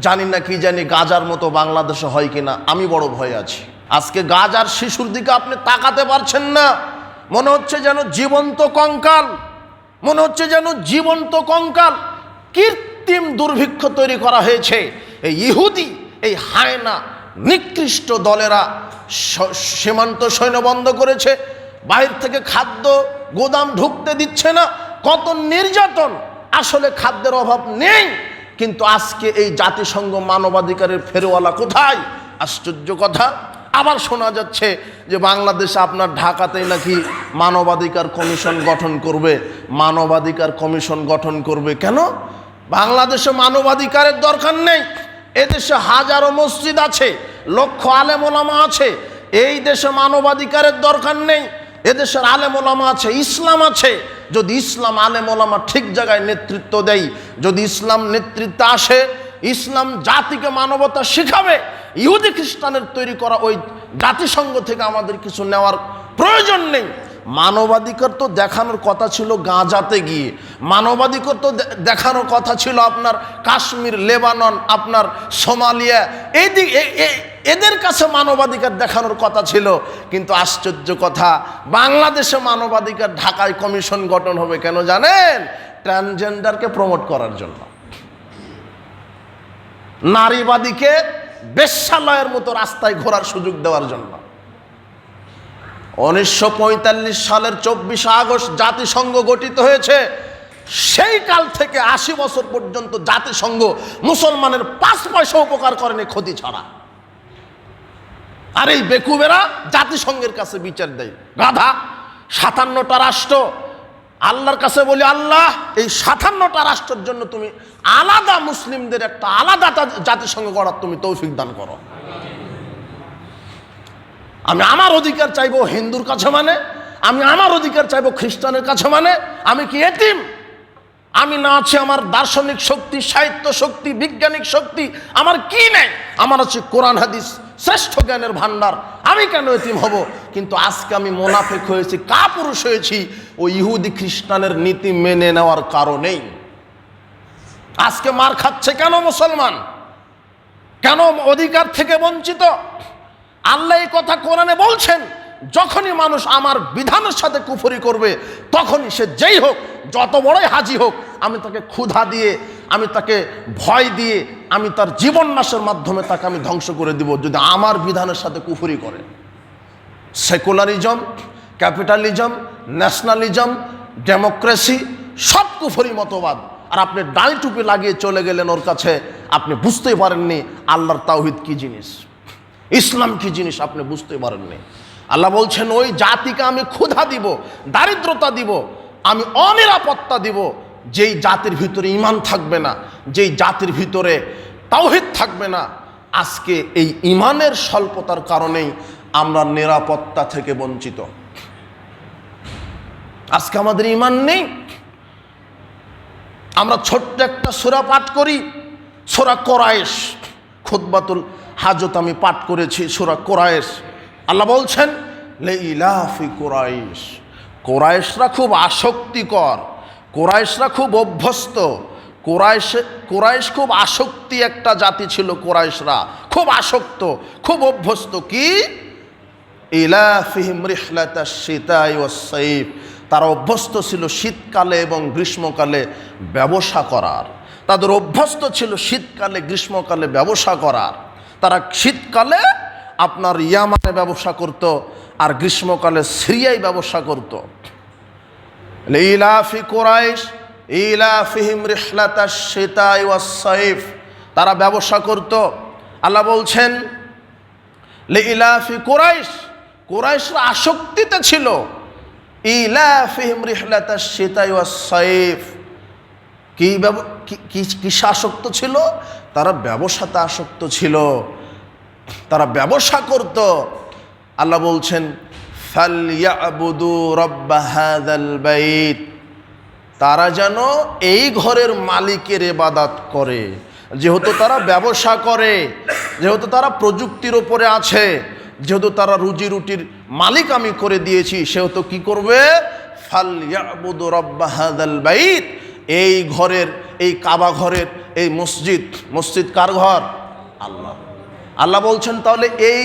জানি না কি জানি গাজার মতো বাংলাদেশে হয় কিনা, আমি বড় ভয় আছি। আজকে গাজার শিশুর দিকে আপনি তাকাতে পারছেন না। মনে হচ্ছে যেন জীবন্ত কঙ্কাল, মনে হচ্ছে যেন জীবন্ত কঙ্কাল। কৃত্রিম দুর্ভিক্ষ তৈরি করা হয়েছে। এই ইহুদি, এই হায়না, নিকৃষ্ট দলেরা সীমান্ত সৈন্য বন্ধ করেছে। বাইরে থেকে খাদ্য গোদাম ঢুকতে দিচ্ছে না। কত নির্যাতন, আসলে খাদ্যের অভাব নেই। কিন্তু আজকে এই জাতিসংঘ মানবাধিকারের ফেরওয়ালা কোথায়? আশ্চর্য কথা। আবার শোনা যাচ্ছে যে বাংলাদেশে আপনার ঢাকাতেই নাকি মানবাধিকার কমিশন গঠন করবে। মানবাধিকার কমিশন গঠন করবে কেন? বাংলাদেশে মানবাধিকারের দরকার নেই। এদেশে হাজারো মসজিদ আছে, লক্ষ আলেমোলামা আছে। এই দেশে মানবাধিকারের দরকার নেই। এদেশের আলেমোলামা আছে, ইসলাম আছে। যদি ইসলাম আলেমোলামা ঠিক জায়গায় নেতৃত্ব দেয়, যদি ইসলাম নেতৃত্বে আসে, ইসলাম জাতিকে মানবতা শিখাবে, ইহুদি খ্রিস্টানের তৈরি করা ওই জাতিসংঘ থেকে আমাদের কিছু নেওয়ার প্রয়োজন নেই। মানবাধিকার তো দেখানোর কথা ছিল গাঁজাতে গিয়ে। মানবাধিকার তো দেখানোর কথা ছিল আপনার কাশ্মীর, লেবানন, আপনার সোমালিয়া। এই দিক এদের কাছে মানবাধিকার দেখানোর কথা ছিল, কিন্তু আশ্চর্য কথা, বাংলাদেশে মানবাধিকার ঢাকায় কমিশন গঠন হবে কেন জানেন? ট্রান্সজেন্ডারকে প্রমোট করার জন্য। নারীবাদীকে বেশ্যালয়ের মতো রাস্তায় ঘোরার সুযোগ দেওয়ার জন্য। উনিশশো পঁয়তাল্লিশ সালের চব্বিশে আগস্ট জাতিসংঘ গঠিত হয়েছে। সেই কাল থেকে আশি বছর পর্যন্ত জাতিসংঘ মুসলমানের পাঁচ পয়সা উপকার করেনি ক্ষতি ছাড়া। আর এই বেকুবেরা জাতিসংঘের কাছে বিচার দেয়। গাধা সাতান্নটা রাষ্ট্র। আল্লাহর কাছে বলি, আল্লাহ, এই সাতান্নটা রাষ্ট্রের জন্য তুমি আলাদা মুসলিমদের একটা আলাদা জাতিসংঘ গড়ার তুমি তৌফিক দান করো। আমি আমার অধিকার চাইব হিন্দুর কাছে মানে আমি আমার অধিকার চাইব খ্রিস্টানের কাছে মানে আমি কি এতিম? আমি না আছে আমার দার্শনিক শক্তি, সাহিত্য শক্তি, বিজ্ঞানিক শক্তি, আমার কি নেই? আমার আছে কোরআন, হাদিস, শ্রেষ্ঠ জ্ঞানের ভান্ডার আমি কেন এতিম হব? কিন্তু আজকে আমি মোনাফেক হয়েছি, কাপুরুষ হয়েছি ও ইহুদি খ্রিস্টানের নীতি মেনে নেওয়ার কারণেই। আজকে মার খাচ্ছে কেন মুসলমান? কেন অধিকার থেকে বঞ্চিত? আল্লাহ এই কথা কোরআনে বলছেন যখনই মানুষ আমার বিধানের সাথে কুফরি করবে, তখনই সে যেই হোক, যত বড়ই হাজি হোক, আমি তাকে ক্ষুধা দিয়ে, আমি তাকে ভয় দিয়ে, আমি তার জীবন নাশের মাধ্যমে তাকে আমি ধ্বংস করে দিব যদি আমার বিধানের সাথে কুফরি করে। সেকুলারিজম, ক্যাপিটালিজম, ন্যাশনালিজম, ডেমোক্রেসি, সব কুফরি মতবাদ। আর আপনি ডাল টুপি লাগিয়ে চলে গেলেন ওর কাছে, আপনি বুঝতেই পারেননি আল্লাহর তাওহিদ কি জিনিস। ইসলাম কি জিনিস আপনি বুঝতে পারেননি। আল্লাহ বলছেন, ওই জাতিকে আমি ক্ষুধা দিব, দারিদ্রতা দিব, আমি অনিরাপত্তা দিব, যেই জাতির ভিতরে ইমান থাকবে না, যেই জাতির ভিতরে তাওহিদ থাকবে না, আজকে এই ইমানের স্বল্পতার কারণেই আমরা নিরাপত্তা থেকে বঞ্চিত। আজকে আমাদের ইমান নেই। আমরা ছোট্ট একটা সুরা পাঠ করি, সোরা কোরায়েশ। খুদ্বাতুল হাজত আমি পাঠ করেছি, সুরা কোরায়েশ। আল্লাহ বলছেন, লেইলাফি কোরাইশ। কোরাইশরা খুব আসক্তিকর, কোরাইশরা খুব অভ্যস্ত। কোরাইশ কোরাইশ খুব আসক্তি একটা জাতি ছিল কোরাইশরা। খুব আসক্ত, খুব অভ্যস্ত। কি? ও সাইফ তারা অভ্যস্ত ছিল শীতকালে এবং গ্রীষ্মকালে ব্যবসা করার। তাদের অভ্যস্ত ছিল শীতকালে, গ্রীষ্মকালে ব্যবসা করার। তারা শীতকালে আপনার ইয়ামানে ব্যবসা করত, আর গ্রীষ্মকালে সিরিয়ায় ব্যবসা করত। ইলাফি কোরাইশ ইলাফিহিম রিহলাতা শীতাই ও সাইফ, তারা ব্যবসা করত। আল্লাহ বলছেন ইলাফি কোরাইশ, কোরাইশরা আসক্তিতে ছিল। ইলাফিহিম রিহলাতা শীতাই ওয়া সাইফ, কি ব্যব- কি- আসক্ত ছিল? তারা ব্যবসাতে আসক্ত ছিল। তারা ব্যবসা করত। আল্লাহ বলছেন তারা যেন এই ঘরের মালিকের এবাদাত করে। যেহেতু তারা ব্যবসা করে, যেহেতু তারা প্রযুক্তির ওপরে আছে, যেহেতু তারা রুজি রুটির মালিক আমি করে দিয়েছি, সেহেতু কি করবে? এই ঘরের, এই কাবা ঘরের, এই মসজিদ মসজিদ কার ঘর? আল্লাহ আল্লাহ বলছেন, তাহলে এই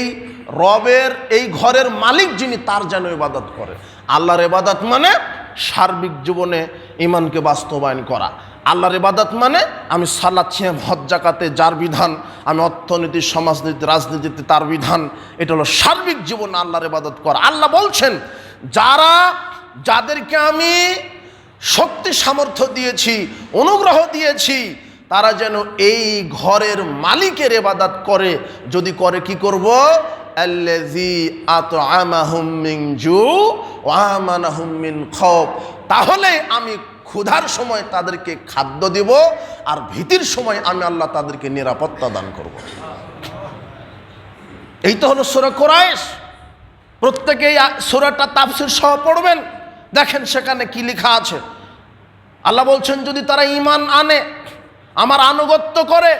রবের, এই ঘরের মালিক যিনি, তার যেন ইবাদত করে। আল্লাহর ইবাদত মানে সার্বিক জীবনে ইমানকে বাস্তবায়ন করা। আল্লাহর ইবাদত মানে আমি সালাদ ছিয়াম হজ জাকাতে যার বিধান, আমি অর্থনীতি, সমাজনীতি, রাজনীতিতে তার বিধান, এটা হলো সার্বিক জীবনে আল্লাহর ইবাদত করা। আল্লাহ বলছেন, যারা, যাদেরকে আমি শক্তি সামর্থ্য দিয়েছি, অনুগ্রহ দিয়েছি তারা যেন এই ঘরের মালিকের এবাদাত করে। যদি করে কি করব? তাহলে আমি ক্ষুধার সময় তাদেরকে খাদ্য দিব আর ভীতির সময় আমি আল্লাহ তাদেরকে নিরাপত্তা দান করব। এই তো হলো সূরা কোরাইশ। প্রত্যেকেই সুরাটা তাফসির সহ পড়বেন। দেখেন সেখানে কি লেখা আছে। আল্লাহ বলছেন, যদি তারা ইমান আনে আমার আনুগত্য করে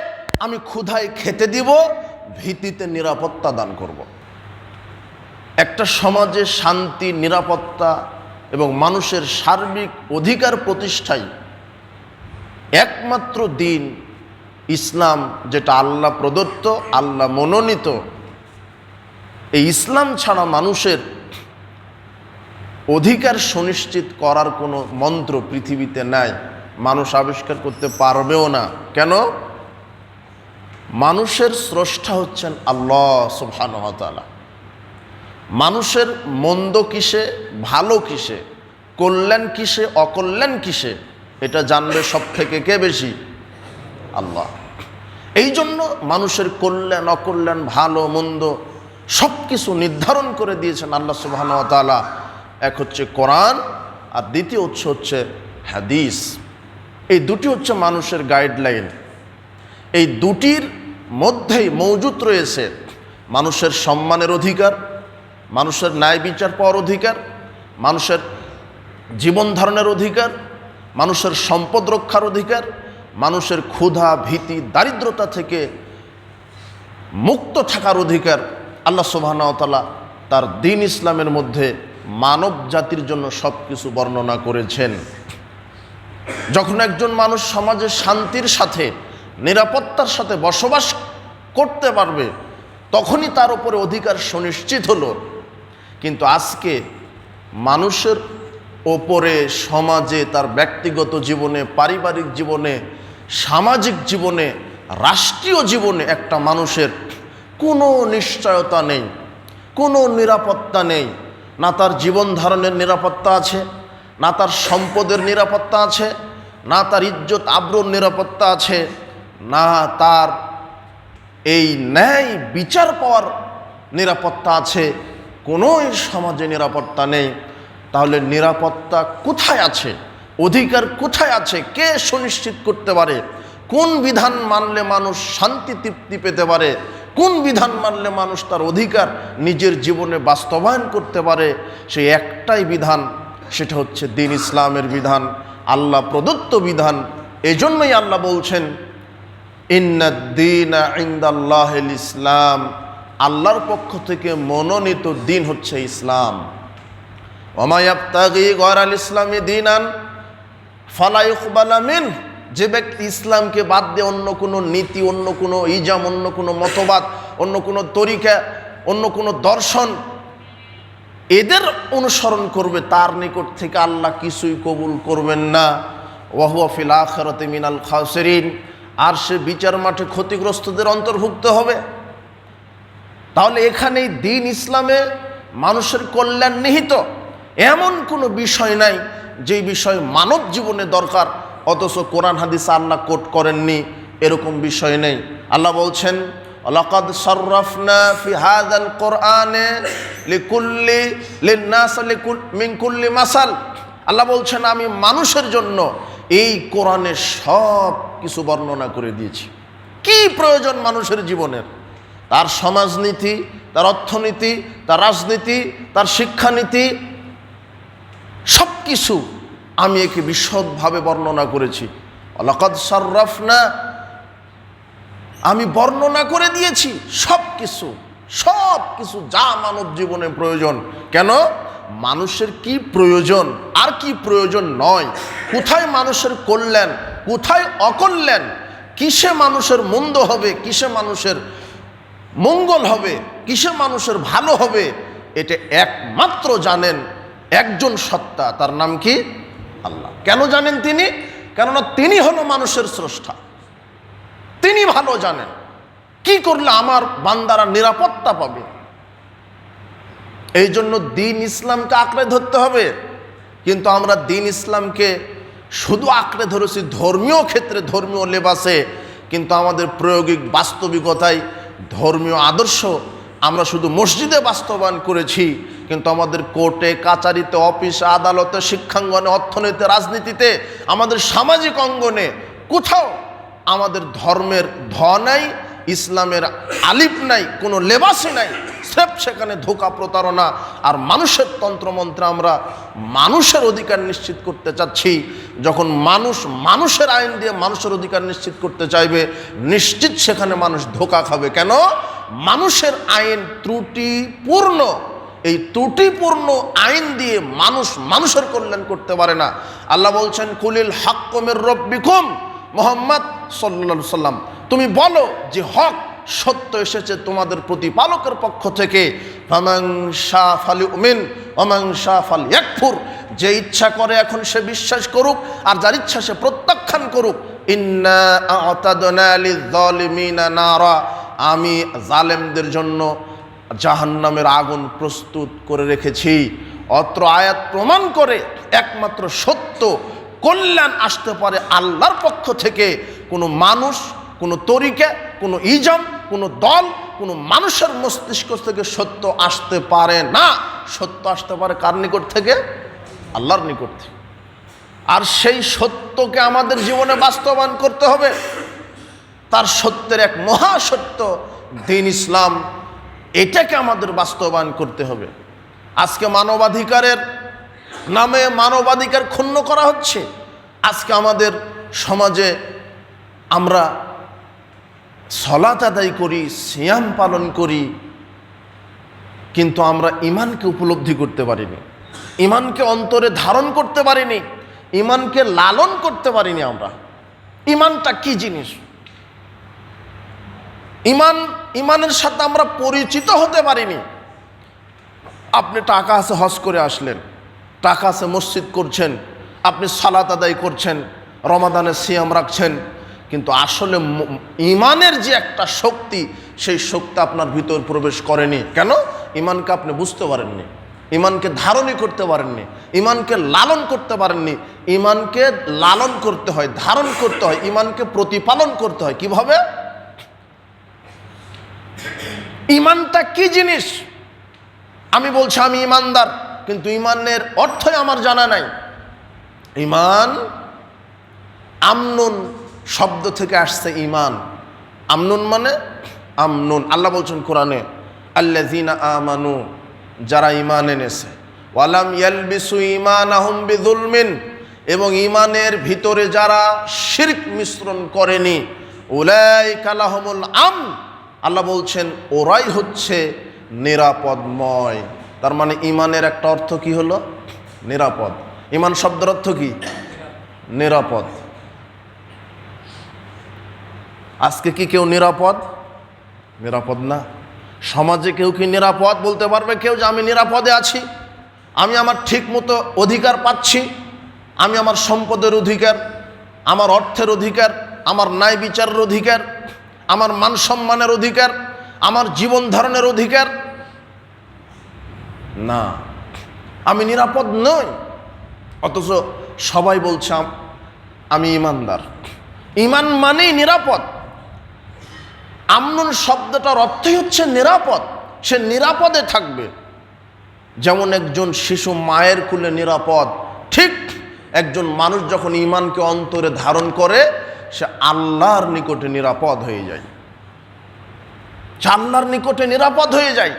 আমি ক্ষুধায় খেতে দিব, ভীতিতে নিরাপত্তা দান করব। একটা সমাজে শান্তি, নিরাপত্তা এবং মানুষের সার্বিক অধিকার প্রতিষ্ঠায় একমাত্র দিন, ইসলাম যেটা আল্লাহ প্রদত্ত, আল্লাহ মনোনীত এই ইসলাম ছাড়া মানুষের অধিকার সুনিশ্চিত করার কোনো মন্ত্র পৃথিবীতে নাই মানুষ আবিষ্কার করতে পারবেও না। কেন? মানুষের স্রষ্টা হচ্ছেন আল্লাহ সুবহানহতালা মানুষের মন্দ কিসে, ভালো কিসে, কল্যাণ কিসে, অকল্যাণ কিসে, এটা জানবে সব থেকে কে বেশি? আল্লাহ। এই জন্য মানুষের কল্যাণ, অকল্যাণ, ভালো, মন্দ সব কিছু নির্ধারণ করে দিয়েছেন আল্লাহ সুবাহন তালা এক হচ্ছে কোরআন আর দ্বিতীয় উৎস হচ্ছে হাদিস। এই দুটি হচ্ছে মানুষের গাইডলাইন এই দুটির মধ্যেই মজুত রয়েছে মানুষের সম্মানের অধিকার, মানুষের ন্যায় বিচার পাওয়ার অধিকার, মানুষের জীবন ধারণের অধিকার, মানুষের সম্পদ রক্ষার অধিকার, মানুষের ক্ষুধা, ভীতি, দারিদ্রতা থেকে মুক্ত থাকার অধিকার আল্লাহ সুবাহতালা তার দিন ইসলামের মধ্যে মানব জাতির জন্য সব কিছু বর্ণনা করেছেন। যখন একজন মানুষ সমাজে শান্তির সাথে, নিরাপত্তার সাথে বসবাস করতে পারবে, তখনই তার উপরে অধিকার সুনিশ্চিত হলো। কিন্তু আজকে মানুষের ওপরে, সমাজে, তার ব্যক্তিগত জীবনে, পারিবারিক জীবনে, সামাজিক জীবনে, রাষ্ট্রীয় জীবনে একটা মানুষের কোনো নিশ্চয়তা নেই, কোনো নিরাপত্তা নেই। না তার জীবন ধারণের নিরাপত্তা আছে না তার সম্পদের নিরাপত্তা আছে, না তার ইজ্জত আব্রুর নিরাপত্তা আছে, না তার এই ন্যায় বিচার পাওয়ার নিরাপত্তা আছে, কোনোই সমাজে নিরাপত্তা নেই। তাহলে নিরাপত্তা কোথায় আছে? অধিকার কোথায় আছে? কে সুনিশ্চিত করতে পারে? কোন বিধান মানলে মানুষ শান্তি, তৃপ্তি পেতে পারে? কোন বিধান মানলে মানুষ তার অধিকার নিজের জীবনে বাস্তবায়ন করতে পারে? সেই একটাই বিধান সেটা হচ্ছে দিন ইসলামের বিধান, আল্লাহ প্রদত্ত বিধান। এজন্যই আল্লাহ বলছেন ইসলাম। আল্লাহর পক্ষ থেকে মনোনীত দিন হচ্ছে ইসলাম। ওমায়াবতাগি ইসলামী দিনান ফালাইকবালামিন যে ব্যক্তি ইসলামকে বাদ দিয়ে অন্য কোনো নীতি, অন্য কোনো ইজাম, অন্য কোনো মতবাদ, অন্য কোনো তরিকা, অন্য কোনো দর্শন এদের অনুসরণ করবে, তার নিকট থেকে আল্লাহ কিছুই কবুল করবেন না। ওয়াহুয়াফিল আখরতে মিনাল খাসেরিন, আর সে বিচার মাঠে ক্ষতিগ্রস্তদের অন্তর্ভুক্ত হবে। তাহলে এখানেই দিন ইসলামে মানুষের কল্যাণ নিহিত। এমন কোনো বিষয় নাই যেই বিষয় মানব জীবনে দরকার, অথচ কোরআন হাদিস আল্লাহ কোট করেননি, এরকম বিষয় নেই। আল্লাহ বলছেন লকাদ সররফনা ফি হাদাল কোরআনে লিকুল্লি লিন্নাস লিকুল মিন কুল্লি মাসাল। আল্লাহ বলছেন, আমি মানুষের জন্য এই কোরআনে সব কিছু বর্ণনা করে দিয়েছি। কি প্রয়োজন মানুষের জীবনের? তার সমাজনীতি, তার অর্থনীতি, তার রাজনীতি, তার শিক্ষানীতি সব কিছু আমি একে বিশদভাবে বর্ণনা করেছি। অলকাদ সর্রফনা আমি বর্ণনা করে দিয়েছি সব কিছু সব কিছু যা মানব জীবনে প্রয়োজন। কেন? মানুষের কি প্রয়োজন? আর কি প্রয়োজন নয়। কোথায় মানুষের কল্যাণ? কোথায় অকল্যাণ? কিসে মানুষের মন্দ হবে? কিসে মানুষের মঙ্গল হবে? কিসে মানুষের ভালো হবে? এটা একমাত্র জানেন একজন সত্তা, তার নাম কি? আল্লাহ। কেন জানেন তিনি? কেননা তিনি হলো মানুষের স্রষ্টা। তিনি ভালো জানেন। কি করলে আমার বান্দারা নিরাপত্তা পাবে? এই জন্য দিন ইসলামকে আঁকড়ে ধরতে হবে। কিন্তু আমরা দিন ইসলামকে শুধু আঁকড়ে ধরেছি ধর্মীয় ক্ষেত্রে, ধর্মীয় লেবাসে। কিন্তু আমাদের প্রায়োগিক বাস্তবিকতায় ধর্মীয় আদর্শ আমরা শুধু মসজিদে বাস্তবায়ন করেছি। কিন্তু আমাদের কোর্টে, কাচারিতে, অফিস, আদালতে, শিক্ষাঙ্গনে, অর্থনীতিতে, রাজনীতিতে, আমাদের সামাজিক অঙ্গনে কোথাও আমাদের ধর্মের ধ নাই, ইসলামের আলিফ নাই, কোনো লেবাসই নাই। স্রেফ সেখানে ধোকা প্রতারণা আর মানুষের তন্ত্রমন্ত্রে আমরা মানুষের অধিকার নিশ্চিত করতে চাচ্ছি। যখন মানুষ মানুষের আইন দিয়ে মানুষের অধিকার নিশ্চিত করতে চাইবে, নিশ্চিত সেখানে মানুষ ধোকা খাবে। কেন? মানুষের আইন ত্রুটিপূর্ণ। এই ত্রুটিপূর্ণ আইন দিয়ে মানুষ মানুষের কল্যাণ করতে পারে না। আল্লাহ বলছেন, কুলিল হাক্কমের রব্বিকুম। মোহাম্মদ সাল্লা সাল্লাম তুমি বলো যে হক সত্য এসেছে তোমাদের প্রতিপালকের পক্ষ থেকে। ফালি উমিন অমাং একফুর যে ইচ্ছা করে এখন সে বিশ্বাস করুক আর যার ইচ্ছা সে প্রত্যাখ্যান করুক। নারা, আমি জালেমদের জন্য জাহান্নামের আগুন প্রস্তুত করে রেখেছি। অত্র আয়াত প্রমাণ করে একমাত্র সত্য, কল্যাণ আসতে পারে আল্লাহর পক্ষ থেকে। কোনো মানুষ, কোনো তরিকা, কোনো ইজম, কোনো দল, কোনো মানুষের মস্তিষ্ক থেকে সত্য আসতে পারে না। সত্য আসতে পারে কার নিকট থেকে? আল্লাহর নিকট থেকে। আর সেই সত্যকে আমাদের জীবনে বাস্তবায়ন করতে হবে। তার সত্যের এক মহাসত্য দিন ইসলাম, এটাকে আমাদের বাস্তবায়ন করতে হবে। আজকে মানবাধিকারের নামে মানবাধিকার ক্ষুণ্ণ করা হচ্ছে। আজকে আমাদের সমাজে আমরা সলাত আদায় করি, সিয়াম পালন করি, কিন্তু আমরা ইমানকে উপলব্ধি করতে পারিনি। ইমানকে অন্তরে ধারণ করতে পারিনি ইমানকে লালন করতে পারিনি আমরা। ইমানটা কি জিনিস? ইমান ইমানের সাথে আমরা পরিচিত হতে পারিনি। আপনি টাকা আছে হজ করে আসলেন, টাকা আছে মসজিদ করছেন, আপনি সালাত আদায় করছেন, রমাদানের সিয়াম রাখছেন কিন্তু আসলে ইমানের যে একটা শক্তি, সেই শক্তি আপনার ভিতর প্রবেশ করেনি। কেন? ইমানকে আপনি বুঝতে পারেননি। ইমানকে ধারণই করতে পারেননি। ইমানকে লালন করতে পারেননি। ইমানকে লালন করতে হয়, ধারণ করতে হয়, ইমানকে প্রতিপালন করতে হয়। কীভাবে? ইমানটা কি জিনিস? আমি বলছি, আমি ইমানদার, কিন্তু ইমানের অর্থই আমার জানা নাই। ইমান আমনুন শব্দ থেকে আসছে ইমান আমনুন মানে আমনুন। আল্লাহ বলছেন কোরআনে আল্লাজিনা আমানু যারা ইমান এনেছে। ওয়ালাম ইয়ালবিসু ইমান আহম বিদুলমিন এবং ইমানের ভিতরে যারা শিরক মিশ্রণ করেনি উলাই কালাহমুল আম আল্লাহ বলছেন, ওরাই হচ্ছে নিরাপদময় তার মানে ইমানের একটা অর্থ কি হলো? নিরাপদ। ইমান শব্দের অর্থ কি? নিরাপদ। আজকে কি কেউ নিরাপদ? নিরাপদ না। সমাজে কেউ কি নিরাপদ বলতে পারবে? কেউ যে আমি নিরাপদে আছি, আমি আমার ঠিক মতো অধিকার পাচ্ছি, আমি আমার সম্পদের অধিকার, আমার অর্থের অধিকার, আমার ন্যায় বিচারের অধিকার, আমার মান সম্মানের অধিকার, আমার জীবন ধারণের অধিকার। না, আমি নিরাপদ নই। অথচ সবাই বলছে, আমি ইমানদার। ইমান মানেই নিরাপদ। আমনুন শব্দটার অর্থই হচ্ছে নিরাপদ। সে নিরাপদে থাকবে। যেমন একজন শিশু মায়ের কুলে নিরাপদ, ঠিক একজন মানুষ যখন ইমানকে অন্তরে ধারণ করে, সে আল্লাহর নিকটে নিরাপদ হয়ে যায়। আল্লাহর নিকটে নিরাপদ হয়ে যায়।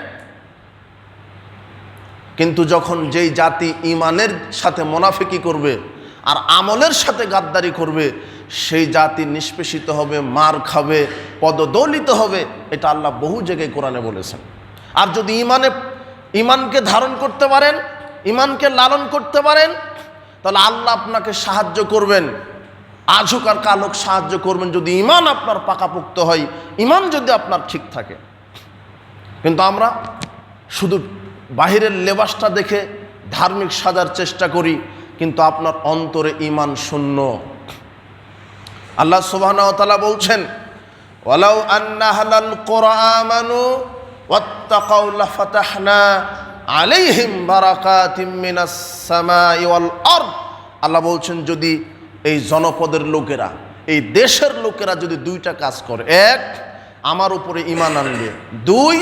কিন্তু যখন যেই জাতি ইমানের সাথে মোনাফিকি করবে আর আমলের সাথে গাদ্দারি করবে সেই জাতি নিষ্পেষিত হবে, মার খাবে, পদদলিত হবে, এটা আল্লাহ বহু জায়গায় কোরআনে বলেছেন। আর যদি ইমানে, ইমানকে ধারণ করতে পারেন, ইমানকে লালন করতে পারেন, তাহলে আল্লাহ আপনাকে সাহায্য করবেন। আজ হোক আর সাহায্য করবেন, যদি ইমান আপনার পাকাপোক্ত হয়, ইমান যদি আপনার ঠিক থাকে। কিন্তু আমরা শুধু বাহিরের লেবাসটা দেখে ধার্মিক সাজার চেষ্টা করি, কিন্তু আপনার অন্তরে ইমান শূন্য। আল্লাহ সুবহানাহু বলছেন, ওয়ালাউ আন্না হালাল কোরআমানু ওয়াত্তাকাউ লাফাতাহনা আলাইহিম বারাকাতিম মিনাস সামাই ওয়াল আরদ। আল্লাহ বলছেন, যদি এই জনপদের লোকেরা, এই দেশের লোকেরা যদি দুইটা কাজ করে, এক, আমার উপরে ইমান আনবে, দুই,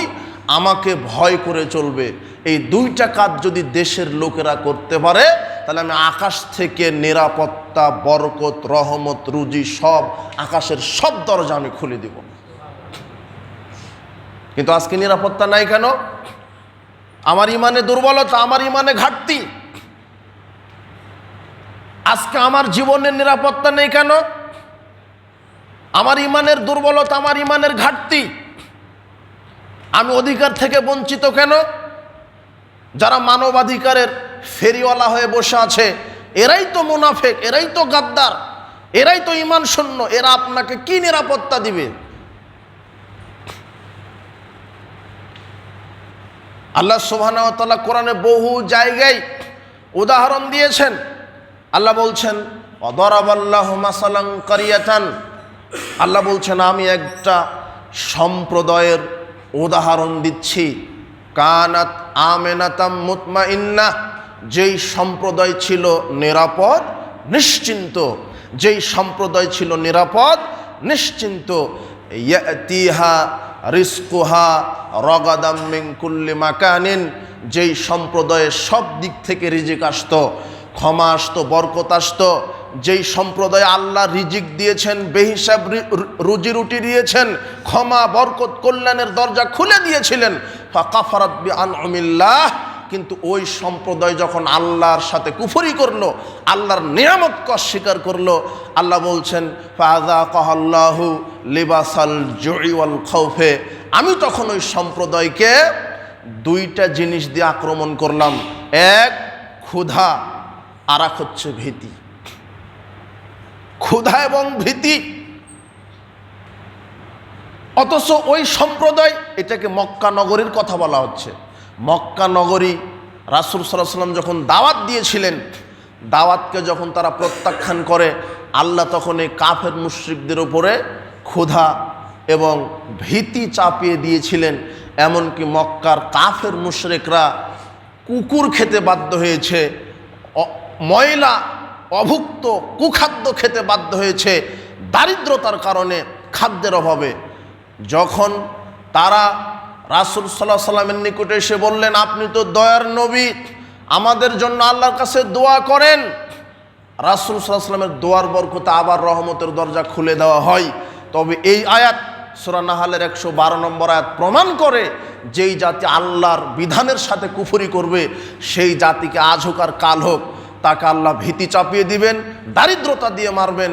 আমাকে ভয় করে চলবে, এই দুইটা কাজ যদি দেশের লোকেরা করতে পারে তাহলে আমি আকাশ থেকে নিরাপত্তা, বরকত, রহমত, রুজি সব আকাশের সব দরজা আমি খুলে দিব। কিন্তু আজকে নিরাপত্তা নাই কেন? আমার ইমানে দুর্বলতা, আমার ইমানে ঘাটতি। আজকে আমার জীবনের নিরাপত্তা নেই কেন? আমার ইমানের দুর্বলতা, আমার ইমানের ঘাটতি। আমি অধিকার থেকে বঞ্চিত কেন? যারা মানবাধিকারের ফেরিওয়ালা হয়ে বসে আছে, এরাই তো মুনাফেক, এরাই তো গাদ্দার, এরাই তো ইমান শূন্য, এরা আপনাকে কি নিরাপত্তা দিবে? আল্লাহ সুবহানাহু কোরআনে বহু জায়গায় উদাহরণ দিয়েছেন। আল্লাহ বলছেন আল্লাহ বলছেন, আমি একটা সম্প্রদায়ের উদাহরণ দিচ্ছি। কানাত আমেনাতাম মুতমা ইন্না যেই সম্প্রদায় ছিল নিরাপদ, নিশ্চিন্ত। যেই সম্প্রদায় ছিল নিরাপদ, নিশ্চিন্ত। ইয়াতিহা রিস্কুহা রগাদাম মিন কুল্লি মাকানিন, যেই সম্প্রদায়ের সব দিক থেকে রিজিক আসতো, ক্ষমা আসতো, বরকত আসতো যেই সম্প্রদায় আল্লাহ রিজিক দিয়েছেন, বেহিসাব রুজি রুটি দিয়েছেন, ক্ষমা, বরকত, কল্যাণের দরজা খুলে দিয়েছিলেন, ফাকাফারাত বি আনউমিল্লাহ কিন্তু ওই সম্প্রদায় যখন আল্লাহর সাথে কুফরি করল, আল্লাহর নিয়ামতকে অস্বীকার করল, আল্লাহ বলছেন ফাজা কহাল্লাহু লিবাসাল জুইওয়াল খৌফে আমি তখন ওই সম্প্রদায়কে দুইটা জিনিস দিয়ে আক্রমণ করলাম। এক, ক্ষুধা, আর এক হচ্ছে ভীতি। ক্ষুধা এবং ভীতি। অথচ ওই সম্প্রদায়, এটাকে মক্কা নগরীর কথা বলা হচ্ছে। মক্কা নগরী, রাসুল সাল্লাম যখন দাওয়াত দিয়েছিলেন, দাওয়াতকে যখন তারা প্রত্যাখ্যান করে, আল্লাহ তখন এই কাফের মুশ্রিকদের উপরে ক্ষুধা এবং ভীতি চাপিয়ে দিয়েছিলেন। এমনকি মক্কার কাফের মুশরেকরা কুকুর খেতে বাধ্য হয়েছে। ময়লা অভুক্ত কুখাদ্য খেতে বাধ্য হয়েছে দারিদ্রতার কারণে খাদ্যের অভাবে। যখন তারা রাসুল সাল্লাহ সাল্লামের নিকটে এসে বললেন, আপনি তো দয়ার নবী, আমাদের জন্য আল্লাহর কাছে দোয়া করেন। রাসুল সাল্লাহ সাল্লামের দোয়ার বরকতে আবার রহমতের দরজা খুলে দেওয়া হয়। তবে এই আয়াত, সুরা নাহালের একশো বারো নম্বর আয়াত প্রমাণ করে যেই জাতি আল্লাহর বিধানের সাথে কুফুরি করবে, সেই জাতিকে আজ হোক আর কাল হোক তাকে আল্লাহ ভীতি চাপিয়ে দিবেন দারিদ্রতা দিয়ে মারবেন।